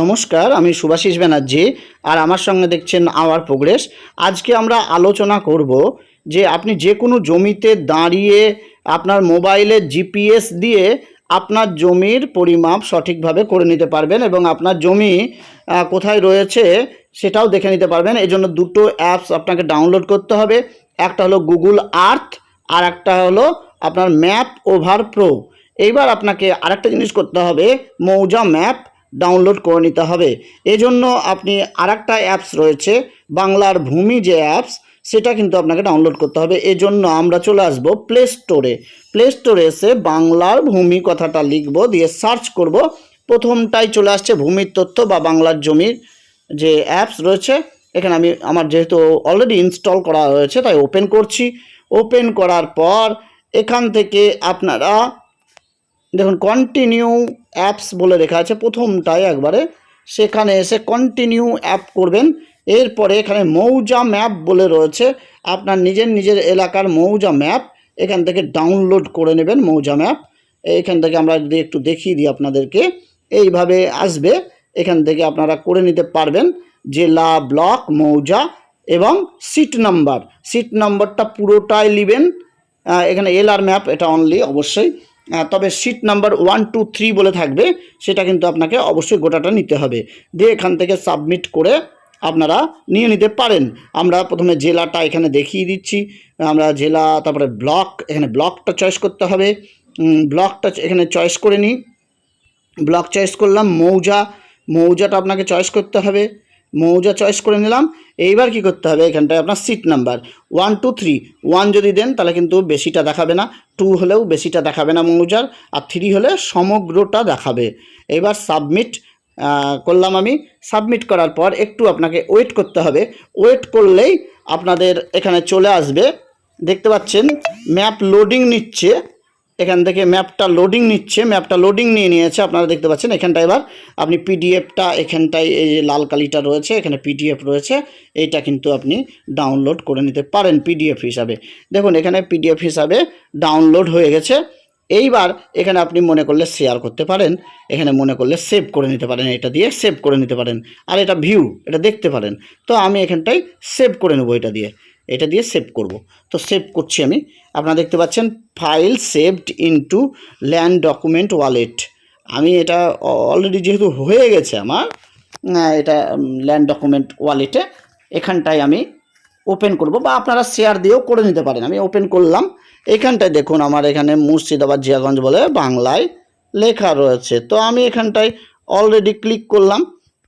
নমস্কার, আমি সুভাষিস ব্যানার্জি আর আমার সঙ্গে দেখছেন আওয়ার প্রোগ্রেস। আজকে আমরা আলোচনা করব যে আপনি যে কোনো জমিতে দাঁড়িয়ে আপনার মোবাইলে জিপিএস দিয়ে আপনার জমির পরিমাপ সঠিকভাবে করে নিতে পারবেন এবং আপনার জমি কোথায় রয়েছে সেটাও দেখে নিতে পারবেন। এই জন্য দুটো অ্যাপস আপনাকে ডাউনলোড করতে হবে। একটা হলো গুগল আর্থ আর একটা হলো আপনার ম্যাপ ওভার প্রো। এইবার আপনাকে আরেকটা জিনিস করতে হবে, মৌজা ম্যাপ। ডাউনলোড করে নিতে হবে। এজন্য আপনি আরেকটা অ্যাপস রয়েছে, বাংলার ভূমি যে অ্যাপস সেটা কিন্তু আপনাকে ডাউনলোড করতে হবে। এজন্য আমরা চলে আসব প্লে স্টোরে প্লে স্টোরে এসে বাংলার ভূমি কথাটা লিখব, দিয়ে সার্চ করব। প্রথমটাই চলে আসছে ভূমির তথ্য বা বাংলার জমির যে অ্যাপস রয়েছে। এখানে আমি আমার যেহেতু অলরেডি ইনস্টল করা রয়েছে, তাই ওপেন করছি। ওপেন করার পর এখান থেকে আপনারা দেখুন কন্টিনিউ অ্যাপস বলে লেখা আছে প্রথমটায় একবারে। সেখানে এসে কন্টিনিউ অ্যাপ করবেন। এরপরে এখানে মৌজা ম্যাপ বলে রয়েছে। আপনার নিজের নিজের এলাকার মৌজা ম্যাপ এখান থেকে ডাউনলোড করে নেবেন মৌজা ম্যাপ এখান থেকে আমরা যদি একটু দেখিয়ে দিই আপনাদেরকে, এইভাবে আসবে। এখান থেকে আপনারা করে নিতে পারবেন জেলা ব্লক মৌজা এবং সিট নাম্বার সিট নাম্বারটা পুরোটাই নেবেন। এখানে এল আর ম্যাপ এটা অনলি অবশ্যই। তবে seat number one two three বলে থাকবে, সেটা কিন্তু আপনাকে অবশ্যই গোটাটা নিতে হবে। দিয়ে এখান থেকে সাবমিট করে আপনারা নিয়ে নিতে পারেন। আমরা প্রথমে জেলাটা এখানে দেখিয়ে দিচ্ছি। আমরা জেলা, তারপরে ব্লক এখানে ব্লকটা চয়েস করতে হবে। ব্লকটা এখানে চয়েস করে নিই। ব্লক চয়েস করলাম, মৌজা। মৌজাটা আপনাকে চয়েস করতে হবে। মৌজা চয়েস করে নিলাম। এইবার কি করতে হবে? এখানটায় আপনার seat number one two three one যদি দেন, তাহলে কিন্তু বেশিটা দেখাবে না। টু হলেও বেশিটা দেখাবে না মৌজার। আর থ্রি হলে সমগ্রটা দেখাবে। এবার সাবমিট করলাম আমি। সাবমিট করার পর একটু আপনাকে ওয়েট করতে হবে। ওয়েট করলেই আপনাদের এখানে চলে আসবে। দেখতে পাচ্ছেন ম্যাপ লোডিং নিচ্ছে। এখান থেকে ম্যাপটা লোডিং নিচ্ছে, ম্যাপটা লোডিং নিয়ে নিয়েছে, আপনারা দেখতে পাচ্ছেন এখানটা এবার আপনি পিডিএফটা এখানটায় এই যে লাল কালিটা রয়েছে, এখানে পিডিএফ রয়েছে, এইটা কিন্তু আপনি ডাউনলোড করে নিতে পারেন পিডিএফ হিসাবে। দেখুন, এখানে পিডিএফ হিসাবে ডাউনলোড হয়ে গেছে। এইবার এখানে আপনি মনে করলে শেয়ার করতে পারেন, এখানে মনে করলে সেভ করে নিতে পারেন, এটা দিয়ে সেভ করে নিতে পারেন। আর এটা ভিউ এটা দেখতে পারেন। তো আমি এখানটায় সেভ করে নেব এটা দিয়ে। এটা দিয়ে সেভ করব। তো সেভ করছি আমি। আপনারা দেখতে পাচ্ছেন file saved into land document wallet আমি এটা অলরেডি যেহেতু হয়ে গেছে আমার এটা ল্যান্ড ডকুমেন্ট ওয়ালেটে এখানটায় আমি ওপেন করব বা আপনারা শেয়ার দিয়েও করে নিতে পারেন। আমি ওপেন করলাম। এখানটায় দেখুন, আমার এখানে মুর্শিদাবাদ জিয়াগঞ্জ বলে বাংলায় লেখা রয়েছে। তো আমি এখানটায় অলরেডি ক্লিক করলাম।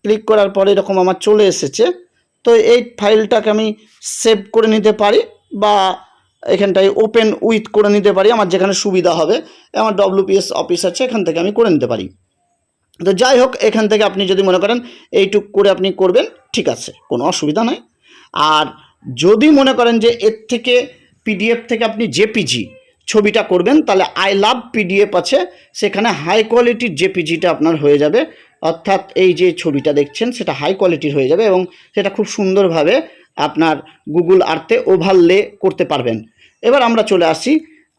ক্লিক করার পরে এরকম আমার চলে এসেছে। তো এই ফাইলটাকে আমি সেভ করে নিতে পারি বা এখানটায় ওপেন উইথ করে নিতে পারি, আমার যেখানে সুবিধা হবে, আমার ডব্লিউপিএস অফিস আছে, এখান থেকে আমি করে নিতে পারি। তো যাই হোক, এখান থেকে আপনি যদি মনে করেন এইটুক করে আপনি করবেন, ঠিক আছে, কোনো অসুবিধা নাই। আর যদি মনে করেন যে এর থেকে পিডিএফ থেকে আপনি জেপিজি ছবিটা করবেন, তাহলে আই লাভ পিডিএফ আছে, সেখানে হাই কোয়ালিটির জেপিজিটা আপনার হয়ে যাবে। অর্থাৎ এই যে ছবিটা দেখছেন, সেটা হাই কোয়ালিটির হয়ে যাবে এবং সেটা খুব সুন্দরভাবে আপনার গুগল আর্থে ওভারলে করতে পারবেন। এবার আমরা চলে আসি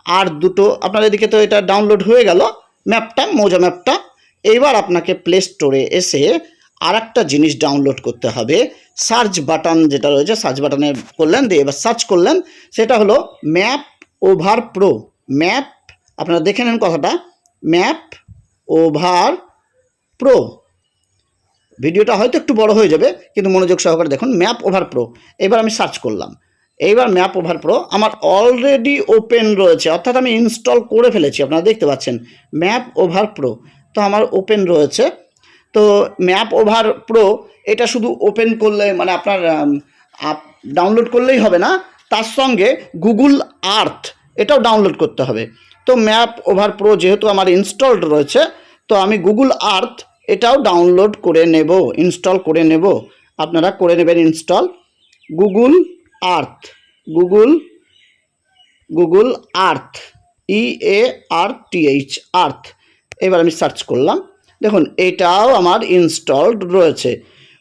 আর দুটো, আপনার এদিকে তো এটা ডাউনলোড হয়ে গেল ম্যাপটা মৌজা ম্যাপটা এইবার আপনাকে প্লে স্টোরে এসে আর একটা জিনিস ডাউনলোড করতে হবে। সার্চ বাটন যেটা রয়েছে সার্চ বাটনে করলেন, দিয়ে এবার সার্চ করলেন, সেটা হলো ম্যাপ ওভার প্রো ম্যাপ আপনারা দেখে নেন কথাটা। ম্যাপ ওভার প্রো ভিডিওটা হয়তো একটু বড় হয়ে যাবে, কিন্তু মনোযোগ সহকারে দেখুন ম্যাপ ওভার প্রো এবার আমি সার্চ করলাম। এইবার ম্যাপ ওভার প্রো আমার অলরেডি ওপেন রয়েছে, অর্থাৎ আমি ইনস্টল করে ফেলেছি, আপনারা দেখতে পাচ্ছেন। ম্যাপ ওভার প্রো তো আমার ওপেন রয়েছে। তো ম্যাপ ওভার প্রো এটা শুধু ওপেন করলে মানে আপনার আপ ডাউনলোড করলেই হবে না, তার সঙ্গে গুগল আর্থ এটাও ডাউনলোড করতে হবে। তো ম্যাপ ওভার প্রো যেহেতু আমার ইনস্টলড রয়েছে তো আমি গুগল আর্থ এটাও ডাউনলোড করে নেব ইনস্টল করে নেব। আপনারা করে নেবেন install Google Earth Google Google Earth E A R T H Earth এবার আমি সার্চ করলাম, দেখুন এটাও আমার ইনস্টলড রয়েছে।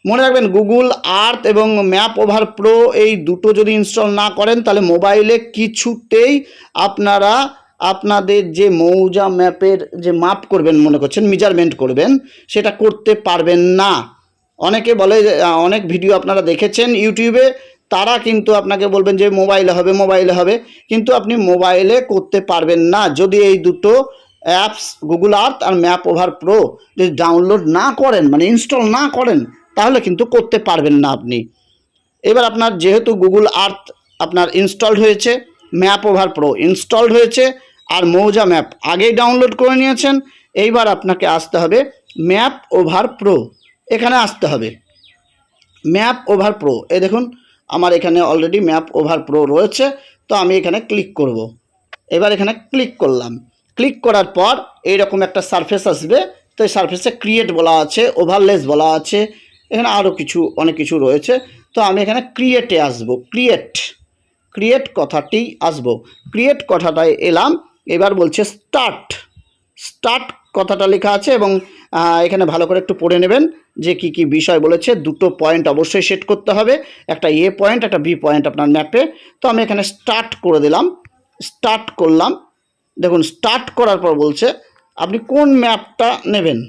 মনে রাখবেন গুগল আর্থ এবং ম্যাপ ওভার প্রো এই দুটো যদি ইনস্টল না করেন, তাহলে মোবাইলে কিছুতেই আপনারা আপনাদের যে মৌজা ম্যাপের যে মাপ করবেন মনে করছেন মেজারমেন্ট করবেন, সেটা করতে পারবেন না। অনেকে বলে অনেক ভিডিও আপনারা দেখেছেন ইউটিউবে, তারা কিন্তু আপনাকে বলবেন যে মোবাইলে হবে মোবাইলে হবে, কিন্তু আপনি মোবাইলে করতে পারবেন না। যদি এই দুটো অ্যাপস গুগল আর্থ আর ম্যাপ ওভার প্রো যদি ডাউনলোড না করেন মানে ইনস্টল না করেন, তাহলে কিন্তু করতে পারবেন না আপনি। এবার আপনার যেহেতু গুগল আর্থ আপনার ইনস্টলড হয়েছে ম্যাপ ওভার প্রো ইনস্টলড হয়েছে আর মৌজা ম্যাপ। আগেই ডাউনলোড করে নিয়েছেন, এইবার আপনাকে আসতে হবে ম্যাপ ওভার প্রো। এখানে আসতে হবে। Map over pro. এ দেখুন, আমার এখানে অলরেডি ম্যাপ ওভার প্রো রয়েছে, তো আমি এখানে ক্লিক করব। এবার এখানে ক্লিক করলাম। ক্লিক করার পর এইরকম একটা সারফেস আসবে, তো এই সারফেসে ক্রিয়েট বলা আছে ওভারলেস বলা আছে, এখানে আরও কিছু, অনেক কিছু রয়েছে। তো আমি এখানে ক্রিয়েটে আসব। ক্রিয়েট ক্রিয়েট কথাটি আসব। ক্রিয়েট কথাটায় এলাম এবার বলছে স্টার্ট স্টার্ট কথাটা লেখা আছে এবং এখানে ভালো করে একটু পড়ে নেবেন যে কি কি বিষয় বলেছে। দুটো পয়েন্ট অবশ্যই সেট করতে হবে। একটা এ পয়েন্ট একটা বি পয়েন্ট আপনার ম্যাপে তো আমি এখানে স্টার্ট করে দিলাম। স্টার্ট করলাম। দেখুন স্টার্ট করার পর বলছে, আপনি কোন ম্যাপটা নেবেন?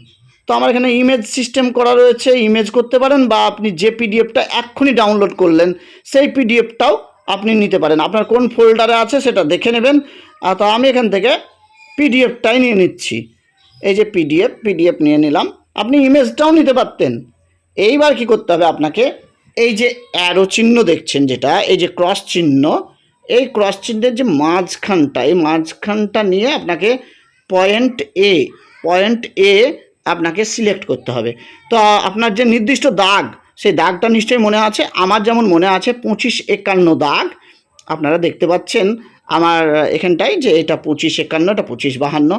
তো আমার এখানে ইমেজ সিস্টেম করা রয়েছে। ইমেজ করতে পারেন বা আপনি যে পিডিএফটা এক্ষুনি ডাউনলোড করলেন, সেই পিডিএফটাও আপনি নিতে পারেন। আপনার কোন ফোল্ডারে আছে সেটা দেখে নেবেন। তো আমি এখান থেকে পিডিএফটাই নিয়ে নিচ্ছি। এই যে পিডিএফ পিডিএফ নিয়ে নিলাম। আপনি ইমেজটাও নিতে পারতেন। এইবার কি করতে হবে আপনাকে? এই যে অ্যারো চিহ্ন দেখছেন যেটা, এই যে ক্রস চিহ্ন, এই ক্রস চিহ্নের যে মাঝখানটা, এই মাঝখানটা নিয়ে আপনাকে পয়েন্ট এ পয়েন্ট এ আপনাকে সিলেক্ট করতে হবে। তো আপনার যে নির্দিষ্ট দাগ সেই দাগটা নিশ্চয়ই মনে আছে। আমার যেমন মনে আছে পঁচিশ একান্ন দাগ। আপনারা দেখতে পাচ্ছেন আমার এখানটায় যে এটা পঁচিশ একান্ন, এটা পঁচিশ বাহান্ন।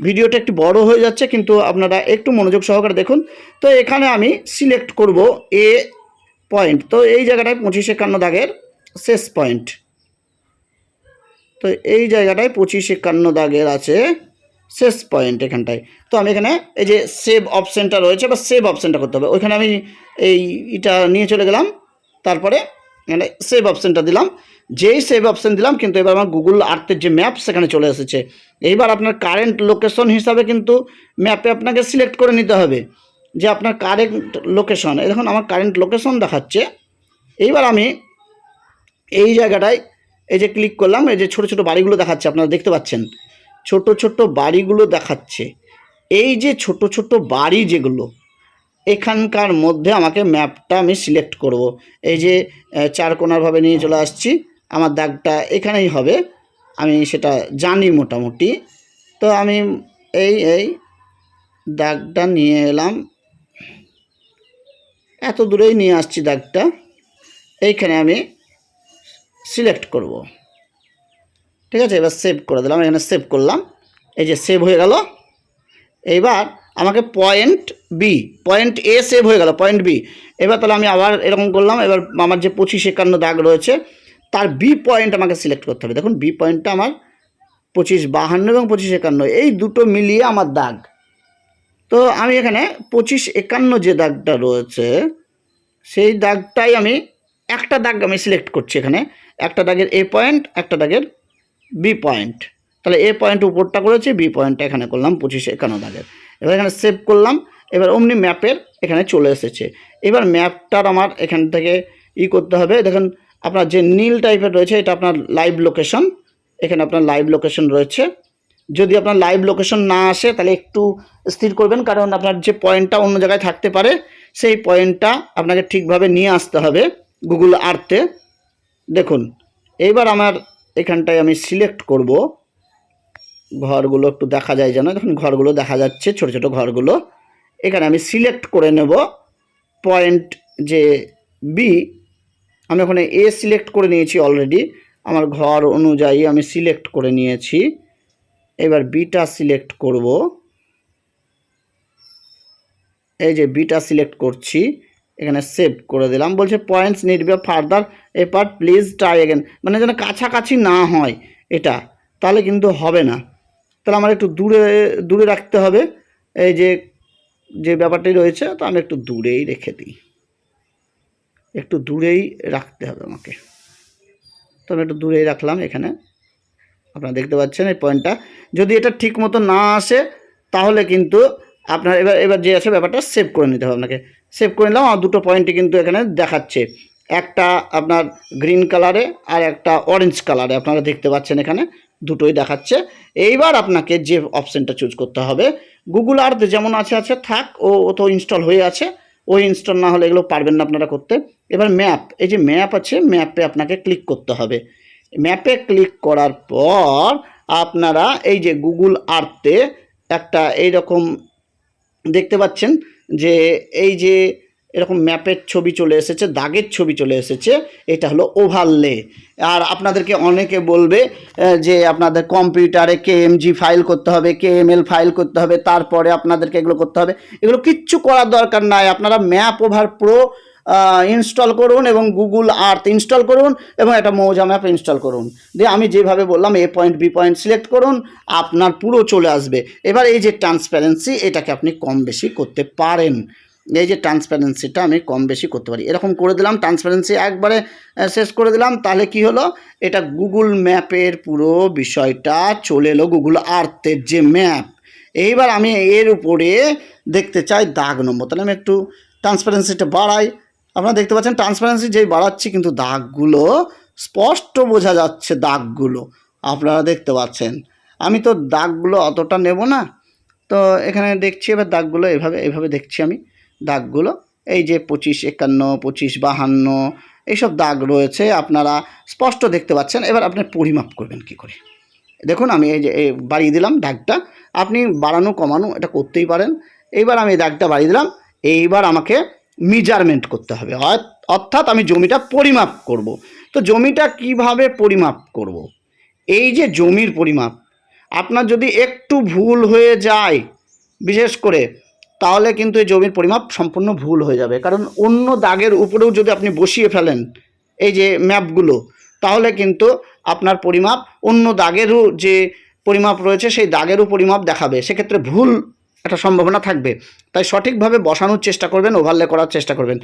ভিডিওটা একটু বড় হয়ে যাচ্ছে, কিন্তু আপনারা একটু মনোযোগ সহকারে দেখুন। তো এখানে আমি সিলেক্ট করব এ পয়েন্ট তো এই জায়গাটায় পঁচিশ একান্ন দাগের শেষ পয়েন্ট তো এই জায়গাটায় পঁচিশ একান্ন দাগের আছে শেষ পয়েন্ট এখানটায়। তো আমি এখানে এই যে সেভ অপশানটা রয়েছে, বা সেভ অপশানটা করতে হবে। ওইখানে আমি এই এটা নিয়ে চলে গেলাম। তারপরে এখানে সেভ অপশানটা দিলাম। যেই সেভ অপশান দিলাম, কিন্তু এবার আমার গুগল আর্থের যে ম্যাপ সেখানে চলে এসেছে। এইবার আপনার কারেন্ট লোকেশন হিসাবে কিন্তু ম্যাপে আপনাকে সিলেক্ট করে নিতে হবে। যে আপনার কারেন্ট লোকেশন দেখুন আমার কারেন্ট লোকেশন দেখাচ্ছে। এইবার আমি এই জায়গাটায় এই যে ক্লিক করলাম, এই যে ছোট ছোট বাড়িগুলো দেখাচ্ছে, আপনারা দেখতে পাচ্ছেন। ছোট ছোট বাড়িগুলো দেখাচ্ছে। এই যে ছোট ছোট বাড়ি যেগুলো, এখানকার মধ্যে আমাকে ম্যাপটা আমি সিলেক্ট করব। এই যে চার কোণারভাবে নিয়ে চলে আসছি, আমার দাগটা এখানেই হবে। আমি সেটা জানি মোটামুটি। তো আমি এই এই দাগটা নিয়ে এলাম। এত দূরেই নিয়ে আসছি দাগটা। এইখানে আমি সিলেক্ট করব। ঠিক আছে? এবার সেভ করে দিলাম। এখানে সেভ করলাম। এই যে সেভ হয়ে গেল। এইবার আমাকে point B point A save হয়ে গেল পয়েন্ট বি এবার তাহলে আমি আবার এরকম করলাম। এবার আমার যে পঁচিশ একান্ন দাগ রয়েছে, তার বি পয়েন্ট আমাকে সিলেক্ট করতে হবে। দেখুন বি পয়েন্টটা আমার পঁচিশ বাহান্ন এবং পঁচিশ একান্ন, এই দুটো মিলিয়ে আমার দাগ। তো আমি এখানে পঁচিশ একান্ন যে দাগটা রয়েছে, সেই দাগটাই আমি একটা দাগ আমি সিলেক্ট করছি এখানে। একটা দাগের এ পয়েন্ট একটা দাগের পয়েন্ট তাহলে এ পয়েন্ট উপরটা করেছি বি পয়েন্টটা এখানে করলাম পঁচিশে একান্ন দাগের এবার এখানে সেভ করলাম, এবার অমনি ম্যাপের এখানে চলে এসেছে। এবার ম্যাপটার আমার এখান থেকে ই করতে হবে। দেখুন, আপনার যে নীল টাইপের রয়েছে, এটা আপনার লাইভ লোকেশন এখানে আপনার লাইভ লোকেশন রয়েছে। যদি আপনার লাইভ লোকেশন না আসে, তাহলে একটু স্থির করবেন, কারণ আপনার যে পয়েন্টটা অন্য জায়গায় থাকতে পারে, সেই পয়েন্টটা আপনাকে ঠিকভাবে নিয়ে আসতে হবে গুগল আর্থে দেখুন এইবার আমার এখানটায় আমি সিলেক্ট করব। ঘরগুলো একটু দেখা যায় যেন। দেখুন, ঘরগুলো দেখা যাচ্ছে, ছোট ছোট ঘরগুলো। এখানে আমি সিলেক্ট করে নেব পয়েন্ট যে বি আমি ওখানে এ সিলেক্ট করে নিয়েছি অলরেডি আমার ঘর অনুযায়ী আমি সিলেক্ট করে নিয়েছি। এবার বিটা সিলেক্ট করব। এই যে বিটা সিলেক্ট করছি। এখানে সেভ করে দিলাম। বলছে points need be further apart please try again মানে যেন কাছাকাছি না হয় এটা, তাহলে কিন্তু হবে না। তাহলে আমার একটু দূরে দূরে রাখতে হবে। এই যে যে ব্যাপারটি রয়েছে, তো আমি একটু দূরেই রেখে দিই। একটু দূরেই রাখতে হবে আমাকে। তো আমি একটু দূরেই রাখলাম এখানে। আপনারা দেখতে পাচ্ছেন এই পয়েন্টটা যদি এটা ঠিক মতো না আসে, তাহলে কিন্তু আপনার এবার এবার যে আছে ব্যাপারটা সেভ করে নিতে হবে আপনাকে। সেভ করে নিলাম। আর দুটো পয়েন্টই কিন্তু এখানে দেখাচ্ছে। একটা আপনার গ্রিন কালারে আর একটা অরেঞ্জ কালারে আপনারা দেখতে পাচ্ছেন এখানে দুটোই দেখাচ্ছে। এইবার আপনাকে যে অপশানটা চুজ করতে হবে গুগল আর্থ যেমন আছে আছে, থাক, ও তো ইনস্টল হয়ে আছে। ওই ইনস্টল না হলে এগুলো পারবেন না আপনারা করতে। এবার ম্যাপ এই যে ম্যাপ আছে ম্যাপে আপনাকে ক্লিক করতে হবে। ম্যাপে ক্লিক করার পর আপনারা এই যে গুগল আর্থে একটা এইরকম দেখতে পাচ্ছেন যে এই যে এরকম ম্যাপের ছবি চলে এসেছে, দাগের ছবি চলে এসেছে, এটা হলো ওভারলে আর আপনাদেরকে অনেকে বলবে যে আপনাদের কম্পিউটারে কে কেএমজি ফাইল করতে হবে কে এম এল ফাইল করতে হবে, তারপরে আপনাদেরকে এগুলো করতে হবে। এগুলো কিচ্ছু করার দরকার নাই। আপনারা ম্যাপ ওভার প্রো ইনস্টল করুন এবং গুগল আর্থ ইনস্টল করুন এবং একটা মৌজা ম্যাপ ইনস্টল করুন। দিয়ে আমি যেভাবে বললাম A point B point select করুন, আপনার পুরো চলে আসবে। এবার এই যে ট্রান্সপারেন্সি এটাকে আপনি কম বেশি করতে পারেন। এই যে ট্রান্সপারেন্সিটা আমি কম বেশি করতে পারি। এরকম করে দিলাম ট্রান্সপারেন্সি একবারে শেষ করে দিলাম, তাহলে কি হলো? এটা গুগল ম্যাপের পুরো বিষয়টা চলে এলো গুগল আর্থের যে ম্যাপ এইবার আমি এর উপরে দেখতে চাই দাগ নম্বর। তাহলে আমি একটু ট্রান্সপারেন্সিটা বাড়াই। আপনারা দেখতে পাচ্ছেন ট্রান্সপারেন্সি যেই বাড়াচ্ছি কিন্তু দাগগুলো স্পষ্ট বোঝা যাচ্ছে দাগগুলো। আপনারা দেখতে পাচ্ছেন। আমি তো দাগগুলো অতটা নেব না। তো এখানে দেখছি এবার দাগগুলো এভাবে এভাবে দেখছি আমি। দাগগুলো এই যে পঁচিশ একান্ন, পঁচিশ বাহান্ন, এইসব দাগ রয়েছে, আপনারা স্পষ্ট দেখতে পাচ্ছেন। এবার আপনি পরিমাপ করবেন কি করে? দেখুন, আমি এই যে বাড়িয়ে দিলাম দাগটা। আপনি বাড়ানো, কমানো এটা করতেই পারেন। এইবার আমি দাগটা বাড়িয়ে দিলাম। এইবার আমাকে মেজারমেন্ট করতে হবে। অর্থ- অর্থাৎ আমি জমিটা পরিমাপ করব। তো জমিটা কীভাবে পরিমাপ করব? এই যে জমির পরিমাপ, আপনার যদি একটু ভুল হয়ে যায়, বিশেষ করে, তাহলে কিন্তু এই জমির পরিমাপ সম্পূর্ণ ভুল হয়ে যাবে। কারণ অন্য দাগের উপরেও যদি আপনি বসিয়ে ফেলেন এই যে ম্যাপগুলো, তাহলে কিন্তু আপনার পরিমাপ অন্য দাগেরও যে পরিমাপ রয়েছে, সেই দাগেরও পরিমাপ দেখাবে। সেক্ষেত্রে ভুল একটা সম্ভাবনা থাকবে। তাই সঠিকভাবে বসানোর চেষ্টা করবেন ওভারলে করার চেষ্টা করবেন।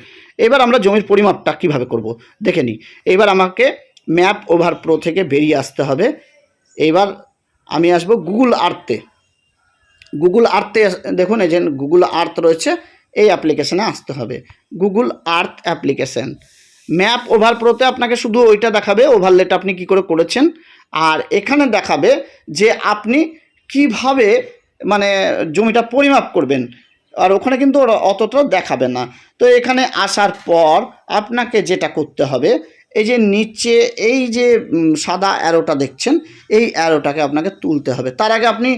এবার আমরা জমির পরিমাপটা কীভাবে করব? দেখে নিই। এবার আমাকে ম্যাপ ওভার প্রো থেকে বেরিয়ে আসতে হবে। এবার আমি আসব গুগল আর্থে গুগল আর্থে দেখুন, এই যে গুগল আর্থ রয়েছে, এই অ্যাপ্লিকেশানে আসতে হবে। Google Earth application Map Over প্রোতে আপনাকে শুধু ওইটা দেখাবে ওভারলেটা আপনি কি করে করেছেন, আর এখানে দেখাবে যে আপনি কীভাবে মানে জমিটা পরিমাপ করবেন। আর ওখানে কিন্তু ওরা অতটা দেখাবে না। তো এখানে আসার পর আপনাকে যেটা করতে হবে, এই যে নিচে এই যে সাদা অ্যারোটা দেখছেন, এই অ্যারোটাকে আপনাকে তুলতে হবে। তার আগে আপনি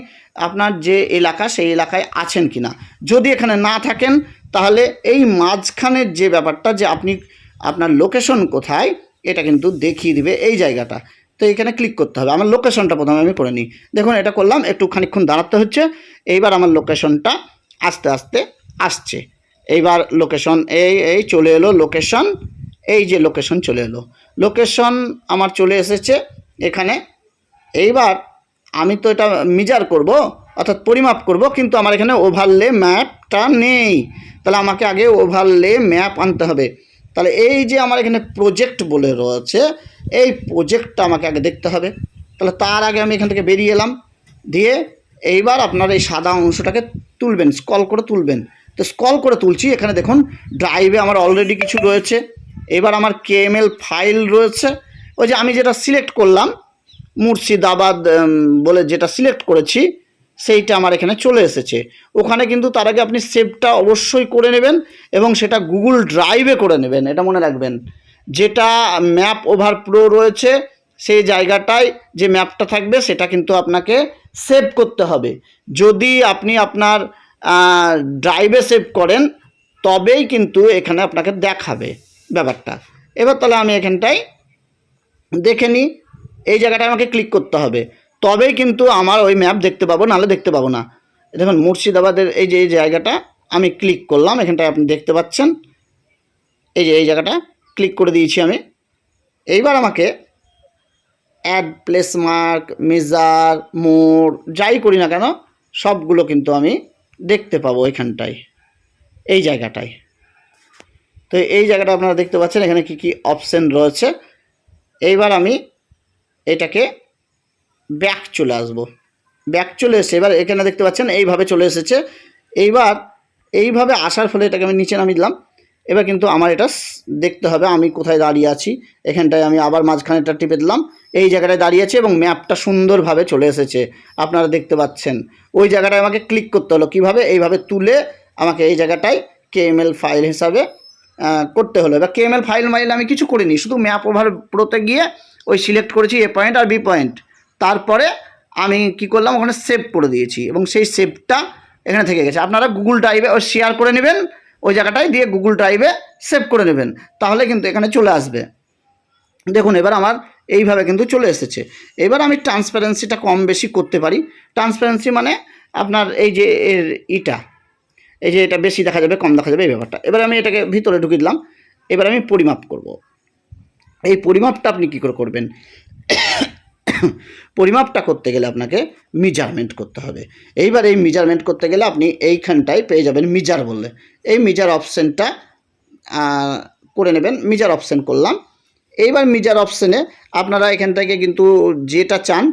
আপনার যে এলাকা, সেই এলাকায় আছেন কি না যদি এখানে না থাকেন, তাহলে এই মাঝখানের যে ব্যাপারটা যে আপনি আপনার লোকেশন কোথায়, এটা কিন্তু দেখিয়ে দিবে এই জায়গাটা। তো এখানে ক্লিক করতে হবে। আমার লোকেশনটা প্রথমে আমি করে নিই। দেখুন, এটা করলাম, একটু খানিকক্ষণ দাঁড়াতে হচ্ছে। এইবার আমার লোকেশনটা আস্তে আস্তে আসছে। এইবার লোকেশন এই এই চলে এলো লোকেশন এই যে লোকেশন চলে এলো। লোকেশন আমার চলে এসেছে এখানে। এইবার আমি তো এটা মিজার করব, অর্থাৎ পরিমাপ করব, কিন্তু আমার এখানে ওভারলে ম্যাপটা নেই। তাহলে আমাকে আগে ওভারলে ম্যাপ আনতে হবে। তাহলে এই যে আমার এখানে প্রজেক্ট বলে রয়েছে, এই প্রজেক্টটা আমাকে আগে দেখতে হবে। তাহলে তার আগে আমি এখান থেকে বেরিয়ে এলাম, দিয়ে এইবার আপনার এই সাদা অংশটাকে তুলবেন স্কল করে তুলবেন। তো স্কল করে তুলছি, এখানে দেখুন ড্রাইভে আমার অলরেডি কিছু রয়েছে। এবার আমার কেএমএল ফাইল রয়েছে। ওই যে আমি যেটা সিলেক্ট করলাম, মুর্শিদাবাদ বলে যেটা সিলেক্ট করেছি সেইটা আমার এখানে চলে এসেছে। ওখানে কিন্তু তার আগে আপনি সেভটা অবশ্যই করে নেবেন এবং সেটা গুগল ড্রাইভে করে নেবেন, এটা মনে রাখবেন। যেটা ম্যাপ ওভার প্রো রয়েছে, সেই জায়গাটায় যে ম্যাপটা থাকবে, সেটা কিন্তু আপনাকে সেভ করতে হবে। যদি আপনি আপনার ড্রাইভে সেভ করেন, তবেই কিন্তু এখানে আপনাকে দেখাবে ব্যাপারটা। এবার তাহলে আমি এখানটায় দেখে নিই, এই জায়গাটায় আমাকে ক্লিক করতে হবে। তবেই কিন্তু আমার ওই ম্যাপ দেখতে পাবো, নাহলে দেখতে পাবো না। দেখুন, মুর্শিদাবাদের এই যে, এই জায়গাটা, আমি ক্লিক করলাম, এখানটায় আপনি দেখতে পাচ্ছেন। এই যে, এই জায়গাটা ক্লিক করে দিয়েছি আমি। এইবার আমাকে অ্যাড প্লেস মার্ক মেজার মোড় যাই করি না কেন, সবগুলো কিন্তু আমি দেখতে পাবো এখানটায়, এই জায়গাটায়। তো এই জায়গাটা আপনারা দেখতে পাচ্ছেন, এখানে কি কি অপশন রয়েছে। এইবার আমি এটাকে ব্যাক চলে আসব। ব্যাক চলে এসে এবার এখানে দেখতে পাচ্ছেন, এইভাবে চলে এসেছে। এইবার এইভাবে আসার ফলে এটাকে আমি নিচে নামিয়ে দিলাম। এবার কিন্তু আমার এটা দেখতে হবে আমি কোথায় দাঁড়িয়ে আছি। এখানটায় আমি আবার মাঝখানেটা টিপে দিলাম। এই জায়গাটায় দাঁড়িয়ে আছে এবং ম্যাপটা সুন্দরভাবে চলে এসেছে। আপনারা দেখতে পাচ্ছেন। ওই জায়গাটায় আমাকে ক্লিক করতে হলো। কীভাবে? এইভাবে তুলে আমাকে এই জায়গাটায় কেএমএল ফাইল হিসাবে করতে হলো। এবার কেএমএল ফাইল মাইল আমি কিছু করিনি। শুধু ম্যাপ ওভার প্রোতে গিয়ে ওই সিলেক্ট করেছি এ পয়েন্ট আর বি পয়েন্ট তারপরে আমি কি করলাম, ওখানে সেভ করে দিয়েছি এবং সেই সেভটা এখানে থেকে গেছে। আপনারা গুগল ড্রাইভে ও শেয়ার করে নেবেন, ওই জায়গাটায় দিয়ে গুগল ড্রাইভে সেভ করে নেবেন, তাহলে কিন্তু এখানে চলে আসবে। দেখুন, এবার আমার এইভাবে কিন্তু চলে এসেছে। এবার আমি ট্রান্সপারেন্সিটা কম বেশি করতে পারি। ট্রান্সপারেন্সি মানে আপনার এই যে এর ইটা, এই যে এটা বেশি দেখা যাবে, কম দেখা যাবে, এই ব্যাপারটা। এবার আমি এটাকে ভিতরে ঢুকিয়ে দিলাম। এবার আমি পরিমাপ করব। এই পরিমাপটা আপনি কী করে করবেন? পরিমাপটা করতে গেলে আপনাকে মেজারমেন্ট করতে হবে। এইবার এই মেজারমেন্ট করতে গেলে আপনি এইখানটায় পেয়ে যাবেন মিজার বললে। এই মিজার অপশানটা করে নেবেন মিজার অপশান করলাম। এইবার মিজার অপশানে আপনারা এখান থেকে কিন্তু যেটা চান,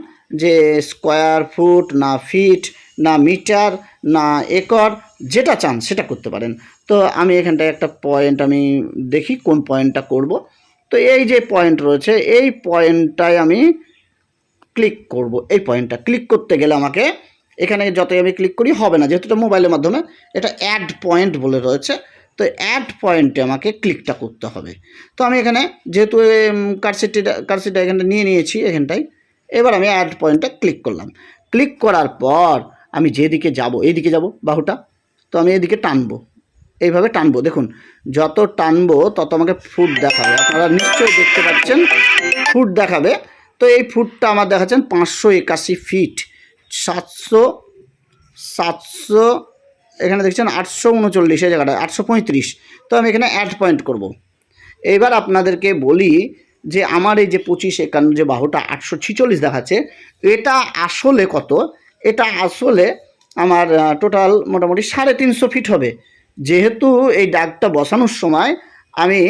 যে স্কোয়ার ফুট না ফিট না মিটার না একর, যেটা চান সেটা করতে পারেন। তো আমি এখানটায় একটা পয়েন্ট আমি দেখি কোন পয়েন্টটা করব। তো এই যে পয়েন্ট রয়েছে, এই পয়েন্টটায় আমি ক্লিক করব, এই পয়েন্টটা ক্লিক করতে গেলে আমাকে এখানে যতই আমি ক্লিক করি, হবে না। যেহেতু এটা মোবাইলের মাধ্যমে, এটা অ্যাড পয়েন্ট বলে রয়েছে, তো অ্যাড পয়েন্টে আমাকে ক্লিকটা করতে হবে। তো আমি এখানে যেহেতু কারসিটিটা কারসিটা এখানটা নিয়ে নিয়েছি, এখানটায়, এবার আমি অ্যাড পয়েন্টে ক্লিক করলাম। ক্লিক করার পর আমি যেদিকে যাব, এইদিকে যাব বাহুটা, তো আমি এদিকে টানবো। এইভাবে টানবো। দেখুন, যত টানবো, তত আমাকে ফুট দেখাবে। আপনারা নিশ্চয়ই দেখতে পাচ্ছেন ফুট দেখাবে। তো এই ফুটটা আমার দেখাচ্ছেন পাঁচশো একাশি ফিট, সাতশো সাতশো, এখানে দেখছেন আটশো উনচল্লিশ এই জায়গাটা আটশো পঁয়ত্রিশ। তো আমি এখানে অ্যাড পয়েন্ট করব। এইবার আপনাদেরকে বলি যে আমার এই যে পঁচিশ একান্ন যে বাহুটা আটশো ছিচল্লিশ দেখাচ্ছে, এটা আসলে কত? এটা আসলে আমার টোটাল মোটামুটি সাড়ে তিনশো ফিট হবে। যেহেতু এই দাগটা বসানোর সময় আমি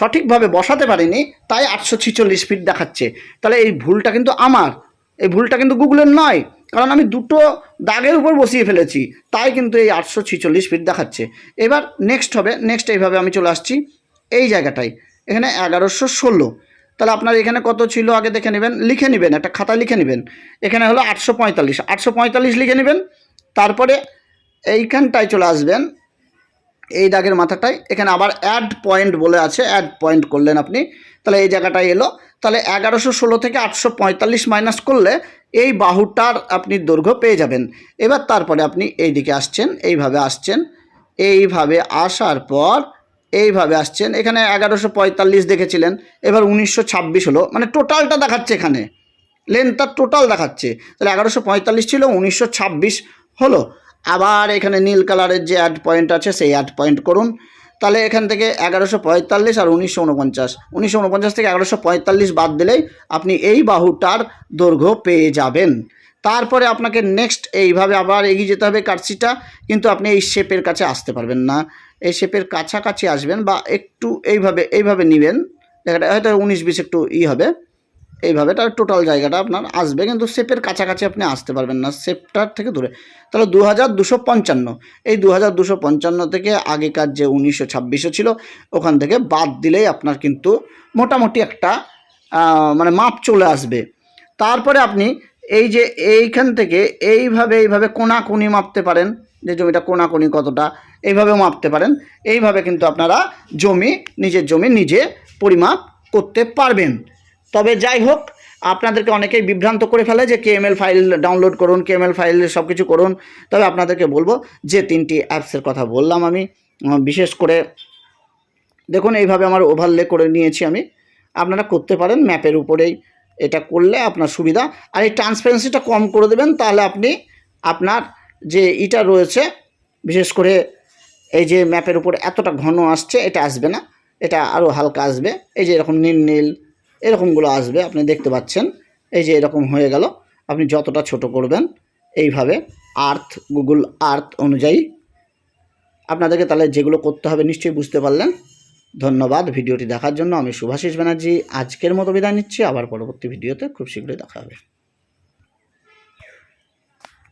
সঠিকভাবে বসাতে পারিনি, তাই আটশো ছিচল্লিশ ফিট দেখাচ্ছে। তাহলে এই ভুলটা কিন্তু আমার, এই ভুলটা কিন্তু গুগলের নয়, কারণ আমি দুটো দাগের উপর বসিয়ে ফেলেছি, তাই কিন্তু এই আটশো ছিচল্লিশ ফিট দেখাচ্ছে। এবার নেক্সট হবে নেক্সট এইভাবে আমি চলে আসছি, এই জায়গাটায়, এখানে এগারোশো ষোলো। তাহলে আপনার এখানে কত ছিল আগে দেখে নেবেন, লিখে নেবেন, একটা খাতায় লিখে নেবেন। এখানে হলো আটশো পঁয়তাল্লিশ আটশো পঁয়তাল্লিশ লিখে নেবেন, তারপরে এইখানটায় চলে আসবেন এই দাগের মাথাটায় এখানে আবার অ্যাড পয়েন্ট বলে আছে অ্যাড পয়েন্ট করলেন আপনি। তাহলে এই জায়গাটায় এলো। তাহলে এগারোশো ষোলো থেকে আটশো পঁয়তাল্লিশ মাইনাস করলে এই বাহুটার আপনি দৈর্ঘ্য পেয়ে যাবেন। এবার তারপরে আপনি এই দিকে আসছেন, এইভাবে আসছেন, এইভাবে আসার পর এইভাবে আসছেন। এখানে এগারোশো পঁয়তাল্লিশ দেখেছিলেন, এবার উনিশশো ছাব্বিশ হলো। মানে টোটালটা দেখাচ্ছে এখানে। লেন্থটা টোটাল দেখাচ্ছে। তাহলে এগারোশো পঁয়তাল্লিশ ছিল, উনিশশো ছাব্বিশ হলো। আবার এখানে নীল কালারের যে অ্যাড পয়েন্ট আছে, সেই অ্যাড পয়েন্ট করুন। তাহলে এখান থেকে এগারোশো পঁয়তাল্লিশ আর উনিশশো উনপঞ্চাশ। উনিশশো উনপঞ্চাশ থেকে এগারোশো পঁয়তাল্লিশ বাদ দিলেই আপনি এই বাহুটার দৈর্ঘ্য পেয়ে যাবেন। তারপরে আপনাকে নেক্সট এইভাবে আবার এগিয়ে যেতে হবে কাটছিটা কিন্তু আপনি এই শেপের কাছে আসতে পারবেন না। এই শেপের কাছাকাছি আসবেন বা একটু এইভাবে এইভাবে নেবেন। জায়গাটা হয়তো উনিশ বিশ একটু ই হবে। এইভাবে তার টোটাল জায়গাটা আপনার আসবে, কিন্তু শেপের কাছাকাছি আপনি আসতে পারবেন না শেপটার থেকে দূরে। তাহলে দু হাজার দুশো পঞ্চান্ন, এই দু হাজার দুশো পঞ্চান্ন থেকে আগেকার যে উনিশশো ছাব্বিশশো ছিল, ওখান থেকে বাদ দিলেই আপনার কিন্তু মোটামুটি একটা মানে মাপ চলে আসবে। তারপরে আপনি এই যে এইখান থেকে এইভাবে এইভাবে কোনাকুনি মাপতে পারেন, যে জমিটা কোনাকুনি কতটা, এইভাবে মাপতে পারেন। এইভাবে কিন্তু আপনারা জমি, নিজের জমি নিজে পরিমাপ করতে পারবেন। তবে যাই হোক, আপনাদেরকে অনেকেই বিভ্রান্ত করে ফেলে যে কেএমএল ফাইল ডাউনলোড করুন কেএমএল ফাইল সব কিছু করুন। তবে আপনাদেরকে বলব যে তিনটি অ্যাপসের কথা বললাম আমি। বিশেষ করে দেখুন, এইভাবে আমার ওভারলে করে নিয়েছি আমি। আপনারা করতে পারেন ম্যাপের উপরেই এটা করলে আপনার সুবিধা। আর এই ট্রান্সপারেন্সিটা কম করে দেবেন, তাহলে আপনি আপনার যে ইটা রয়েছে, বিশেষ করে এই যে ম্যাপের উপর এতটা ঘন আসছে, এটা আসবে না। এটা আরও হালকা আসবে। এই যে এরকম নীল নীল এরকমগুলো আসবে, আপনি দেখতে পাচ্ছেন। এই যে এরকম হয়ে গেল। আপনি যতটা ছোট করবেন, এইভাবে আর্থ, গুগল আর্থ অনুযায়ী। আপনাদেরকে তাহলে যেগুলো করতে হবে, নিশ্চয়ই বুঝতে পারলেন। ধন্যবাদ ভিডিওটি দেখার জন্য। আমি শুভাশিস ব্যানার্জি, আজকের মতো বিদায় নিচ্ছি। আবার পরবর্তী ভিডিওতে খুব শীঘ্রই দেখা হবে।